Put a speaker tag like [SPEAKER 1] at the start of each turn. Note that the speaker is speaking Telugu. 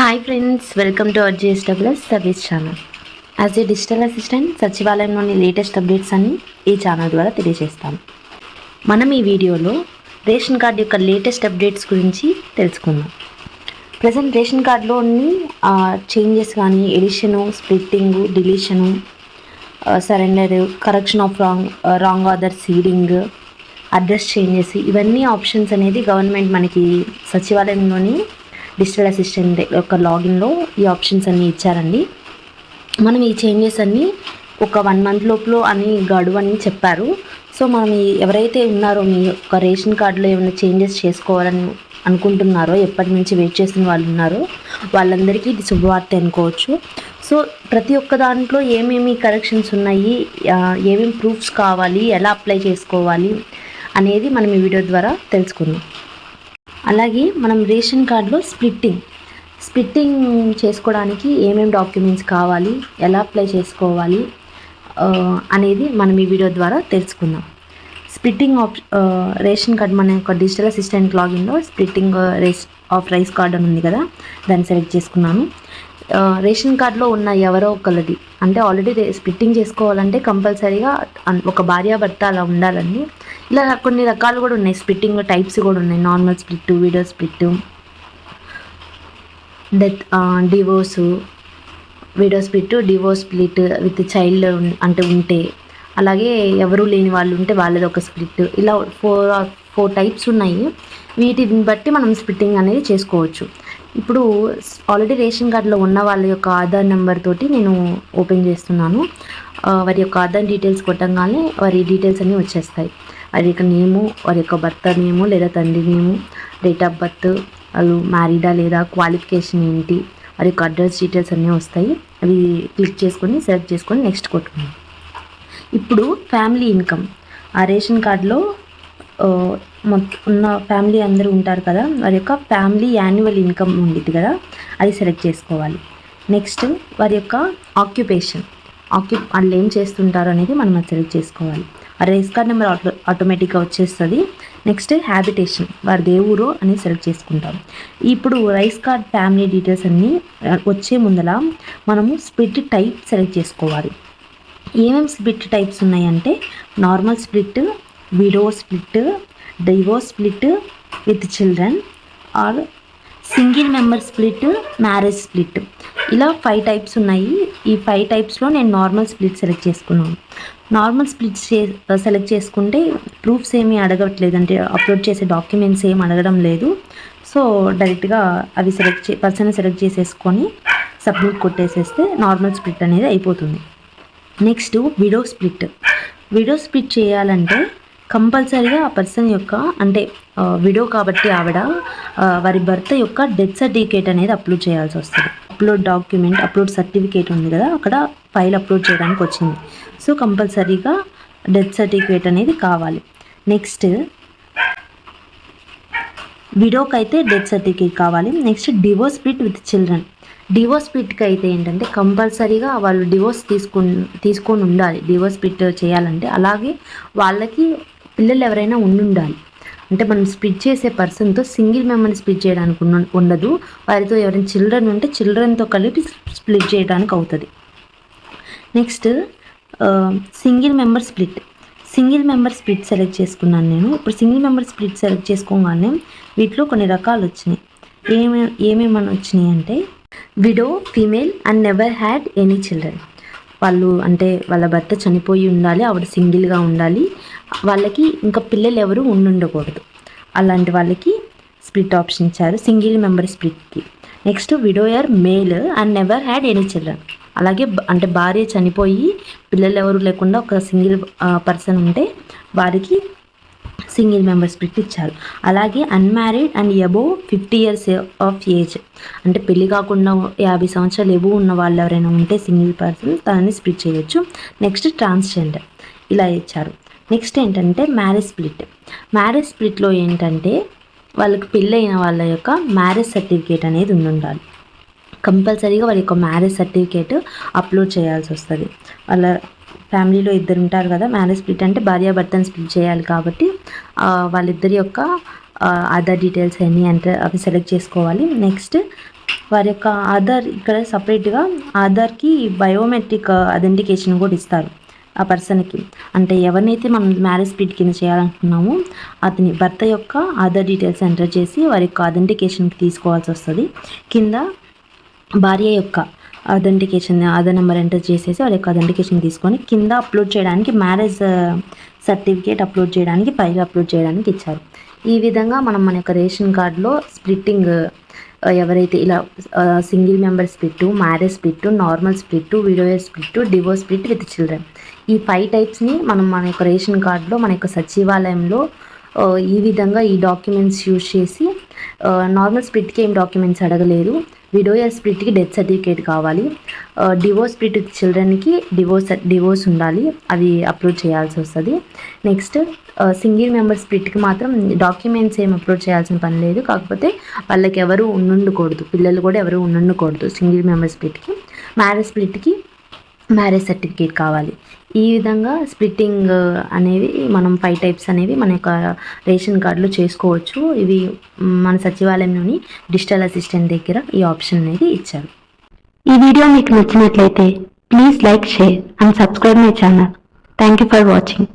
[SPEAKER 1] Hi friends welcome to RGSWS service channel as a digital assistant సచివాలయంలోని latest updates అన్ని ఈ ఛానల్ ద్వారా తెలియజేస్తాం. మనం ఈ వీడియోలో రేషన్ కార్డు యొక్క లేటెస్ట్ అప్డేట్స్ గురించి తెలుసుకుందాం. ప్రజెంట్ రేషన్ కార్డులోని చేంజెస్ కానీ addition splitting deletion surrender correction of wrong wrong order seeding address changes ఇవన్నీ ఆప్షన్స్ అనేది గవర్నమెంట్ మనకి సచివాలయంలోని డిజిటల్ అసిస్టెంట్ యొక్క లాగిన్లో ఈ ఆప్షన్స్ అన్నీ ఇచ్చారండి. మనం ఈ చేంజెస్ అన్నీ ఒక వన్ మంత్ లోపల అని గడువు అని చెప్పారు. సో మనం ఎవరైతే ఉన్నారో మీ యొక్క రేషన్ కార్డులో ఏమైనా చేంజెస్ చేసుకోవాలని అనుకుంటున్నారో ఎప్పటి నుంచి వెయిట్ చేసిన వాళ్ళు ఉన్నారో వాళ్ళందరికీ ఇది శుభవార్త అనుకోవచ్చు. సో ప్రతి ఒక్క దాంట్లో ఏమేమి కరెక్షన్స్ ఉన్నాయి ఏమేమి ప్రూఫ్స్ కావాలి ఎలా అప్లై చేసుకోవాలి అనేది మనం ఈ వీడియో ద్వారా తెలుసుకుందాం. అలాగే మనం రేషన్ కార్డులో స్ప్లిట్టింగ్. స్ప్లిట్టింగ్ చేసుకోవడానికి ఏమేమి డాక్యుమెంట్స్ కావాలి? ఎలా అప్లై చేసుకోవాలి? అనేది మనం ఈ వీడియో ద్వారా తెలుసుకుందాం. స్ప్లిట్టింగ్ ఆప్ రేషన్ కార్డ్ మన యొక్క digital assistant లాగిన్లో splitting race of rice card అని ఉంది కదా? దాన్ని సెలెక్ట్ చేసుకున్నాను. రేషన్ కార్డులో ఉన్న ఎవరో ఒకరిది అంటే ఆల్రెడీ స్ప్లిట్టింగ్ చేసుకోవాలంటే కంపల్సరీగా ఒక భార్యాభర్త అలా ఉండాలండి. ఇలా కొన్ని రకాలు కూడా ఉన్నాయి. స్ప్లిట్టింగ్ టైప్స్ కూడా ఉన్నాయి. Normal split widow split death divorce widow split divorce split with child అంటే ఉంటే. అలాగే ఎవరు లేని వాళ్ళు ఉంటే వాళ్ళది ఒక స్ప్లిట్. ఇలా ఫోర్ ఫోర్ టైప్స్ ఉన్నాయి. వీటిని బట్టి మనం స్ప్లిట్టింగ్ అనేది చేసుకోవచ్చు. ఇప్పుడు ఆల్రెడీ రేషన్ కార్డులో ఉన్న వాళ్ళ యొక్క ఆధార్ నెంబర్ తోటి నేను ఓపెన్ చేస్తున్నాను. వారి యొక్క ఆధార్ డీటెయిల్స్ కొట్టంగానే వారి డీటెయిల్స్ అన్నీ వచ్చేస్తాయి. వారి యొక్క నేము వారి యొక్క భర్త నేము లేదా తండ్రి నేము డేట్ ఆఫ్ బర్త్ వాళ్ళు మ్యారీడా లేదా క్వాలిఫికేషన్ ఏంటి వారి యొక్క అడ్రస్ డీటెయిల్స్ అన్నీ వస్తాయి. అవి క్లిక్ చేసుకొని సెలెక్ట్ చేసుకొని నెక్స్ట్ కొట్టుకున్నాం ఇప్పుడు ఫ్యామిలీ ఇన్కమ్ ఆ రేషన్ కార్డులో మొత్తం ఉన్న ఫ్యామిలీ అందరూ ఉంటారు కదా వారి యొక్క ఫ్యామిలీ యాన్యువల్ ఇన్కమ్ ఉండిద్ది కదా అది సెలెక్ట్ చేసుకోవాలి. నెక్స్ట్ వారి యొక్క ఆక్యుపేషన్ ఆక్యు వాళ్ళు ఏం చేస్తుంటారు అనేది మనం అది సెలెక్ట్ చేసుకోవాలి. రేస్ కార్డ్ నెంబర్ ఆటో ఆటోమేటిక్గా వచ్చేస్తుంది. నెక్స్ట్ హ్యాబిటేషన్ వారి దేవుడు అని సెలెక్ట్ చేసుకుంటాం. ఇప్పుడు రైస్ కార్డ్ ఫ్యామిలీ డీటెయిల్స్ అన్నీ వచ్చే ముందల మనము స్ప్లిట్ టైప్ సెలెక్ట్ చేసుకోవాలి. ఏమేమి స్ప్లిట్ టైప్స్ ఉన్నాయంటే normal split widow split డైవో split with children or single member split marriage split. ఇలా ఫైవ్ టైప్స్ ఉన్నాయి. ఈ ఫైవ్ టైప్స్లో నేను నార్మల్ స్ప్లిట్ సెలెక్ట్ చేసుకున్నాను. నార్మల్ స్ప్లిట్ చే సెలెక్ట్ చేసుకుంటే ప్రూఫ్స్ ఏమీ అడగట్లేదు అంటే అప్లోడ్ చేసే డాక్యుమెంట్స్ ఏమి అడగడం లేదు. సో డైరెక్ట్గా అవి సెలెక్ట్ చే పర్సన్ సెలెక్ట్ చేసేసుకొని సబ్మిట్ కొట్టేసేస్తే నార్మల్ స్ప్లిట్ అనేది అయిపోతుంది. Next widow split widow split చేయాలంటే కంపల్సరీగా ఆ పర్సన్ యొక్క అంటే విడో కాబట్టి ఆవిడ వారి భర్త యొక్క డెత్ సర్టిఫికేట్ అనేది అప్లోడ్ చేయాల్సి వస్తుంది. అప్లోడ్ డాక్యుమెంట్ అప్లోడ్ సర్టిఫికేట్ ఉంది కదా అక్కడ ఫైల్ అప్లోడ్ చేయడానికి వచ్చింది. సో కంపల్సరీగా డెత్ సర్టిఫికేట్ అనేది కావాలి. నెక్స్ట్ విడోకి అయితే డెత్ సర్టిఫికేట్ కావాలి. Next divorce split with children. Divorce స్ప్లిట్కి అయితే ఏంటంటే కంపల్సరీగా వాళ్ళు డివోర్స్ తీసుకుని తీసుకొని ఉండాలి. డివోర్స్ స్ప్లిట్ చేయాలంటే అలాగే వాళ్ళకి పిల్లలు ఎవరైనా ఉండి ఉండాలి అంటే మనం స్ప్లిట్ చేసే పర్సన్తో సింగిల్ మెంబర్ని స్ప్లిట్ చేయడానికి ఉండదు. వారితో ఎవరైనా చిల్డ్రన్ ఉంటే చిల్డ్రన్తో కలిపి స్ప్లిట్ చేయడానికి అవుతుంది. Next single member split single member split select చేసుకున్నాను నేను. ఇప్పుడు సింగిల్ మెంబర్ స్ప్లిట్ సెలెక్ట్ చేసుకోగానే వీటిలో కొన్ని రకాలు వచ్చినాయి. ఏమే ఏమేమని వచ్చినాయి అంటే widow female and never had any children వాళ్ళు అంటే వాళ్ళ భర్త చనిపోయి ఉండాలి ఆవిడ సింగిల్గా ఉండాలి. వాళ్ళకి ఇంకా పిల్లలు ఎవరు ఉండుండకూడదు. అలాంటి వాళ్ళకి స్ప్లిట్ ఆప్షన్ ఇచ్చారు single member స్ప్లిట్కి. Next widower male and never had any children. అలాగే అంటే భార్య చనిపోయి పిల్లలు ఎవరు లేకుండా ఒక సింగిల్ పర్సన్ ఉంటే వారికి సింగిల్ మెంబర్స్ స్ప్లిట్ ఇచ్చారు అలాగే unmarried and above fifty years of age అంటే పెళ్ళి కాకుండా యాభై సంవత్సరాలు ఎబో ఉన్న వాళ్ళు ఎవరైనా ఉంటే సింగిల్ పర్సన్ తనని స్ప్లిట్ చేయొచ్చు. నెక్స్ట్ ట్రాన్స్జెండర్ ఇలా ఇచ్చారు. నెక్స్ట్ ఏంటంటే మ్యారేజ్ స్ప్లిట్ మ్యారేజ్ స్ప్లిట్లో ఏంటంటే వాళ్ళకి పెళ్ళైన వాళ్ళ యొక్క మ్యారేజ్ సర్టిఫికేట్ అనేది ఉండాలి కంపల్సరీగా వాళ్ళ యొక్క మ్యారేజ్ సర్టిఫికేట్ అప్లోడ్ చేయాల్సి వస్తుంది. వాళ్ళ ఫ్యామిలీలో ఇద్దరు ఉంటారు కదా మ్యారేజ్ స్ప్లిట్ అంటే భార్యాభర్తను స్ప్లిట్ చేయాలి కాబట్టి వాళ్ళిద్దరి యొక్క ఆధార్ డీటెయిల్స్ అన్నీ అంటే అవి సెలెక్ట్ చేసుకోవాలి. నెక్స్ట్ వారి యొక్క ఆధార్ ఇక్కడ సపరేట్గా ఆధార్కి బయోమెట్రిక్ అథెంటికేషన్ కూడా ఇస్తారు ఆ పర్సన్కి. అంటే ఎవరినైతే మనం మ్యారేజ్ స్పీడ్ కింద చేయాలనుకున్నామో అతని భర్త యొక్క ఆధార్ డీటెయిల్స్ ఎంటర్ చేసి వారి యొక్క అథెంటికేషన్కి తీసుకోవాల్సి వస్తుంది. కింద భార్య యొక్క అథెంటికేషన్ ఆధార్ నెంబర్ ఎంటర్ చేసేసి వాళ్ళ యొక్క అథెంటికేషన్ తీసుకొని కింద అప్లోడ్ చేయడానికి మ్యారేజ్ సర్టిఫికేట్ అప్లోడ్ చేయడానికి ఫైల్ అప్లోడ్ చేయడానికి ఇచ్చారు. ఈ విధంగా మనం మన యొక్క రేషన్ కార్డులో స్ప్లిట్టింగ్ uh, ఎవరైతే ఇలా single member split marriage split normal split widower split divorce split with children ఈ ఫైవ్ టైప్స్ని మనం మన యొక్క రేషన్ కార్డులో మన యొక్క సచివాలయంలో uh, ఈ విధంగా ఈ డాక్యుమెంట్స్ యూజ్ చేసి uh, నార్మల్ స్ప్లిట్కి ఏం డాక్యుమెంట్స్ అడగలేదు. విడోయర్ స్ప్లిట్కి డెత్ సర్టిఫికేట్ కావాలి. డివోర్స్ స్ప్లిట్ చిల్డ్రన్కి డివోర్స్ డివోర్స్ ఉండాలి. అవి అప్రూవ్ చేయాల్సి వస్తుంది. నెక్స్ట్ సింగిల్ మెంబర్ స్ప్లిట్కి మాత్రం డాక్యుమెంట్స్ ఏం అప్లోడ్ చేయాల్సిన పని లేదు. కాకపోతే వాళ్ళకి ఎవరు ఉండుండకూడదు. పిల్లలు కూడా ఎవరు ఉండుండకూడదు సింగిల్ మెంబర్ స్ప్లిట్కి మ్యారేజ్ స్ప్లిట్కి మ్యారేజ్ సర్టిఫికేట్ కావాలి. ఈ విధంగా స్ప్లిట్టింగ్ uh, అనేవి మనం ఫైవ్ టైప్స్ అనేవి మన యొక్క రేషన్ కార్డులో చేసుకోవచ్చు. ఇవి మన సచివాలయంలోని డిజిటల్ అసిస్టెంట్ దగ్గర ఈ ఆప్షన్ అనేది ఇచ్చారు.
[SPEAKER 2] ఈ వీడియో మీకు నచ్చినట్లయితే please like share and subscribe my channel. Thank you for watching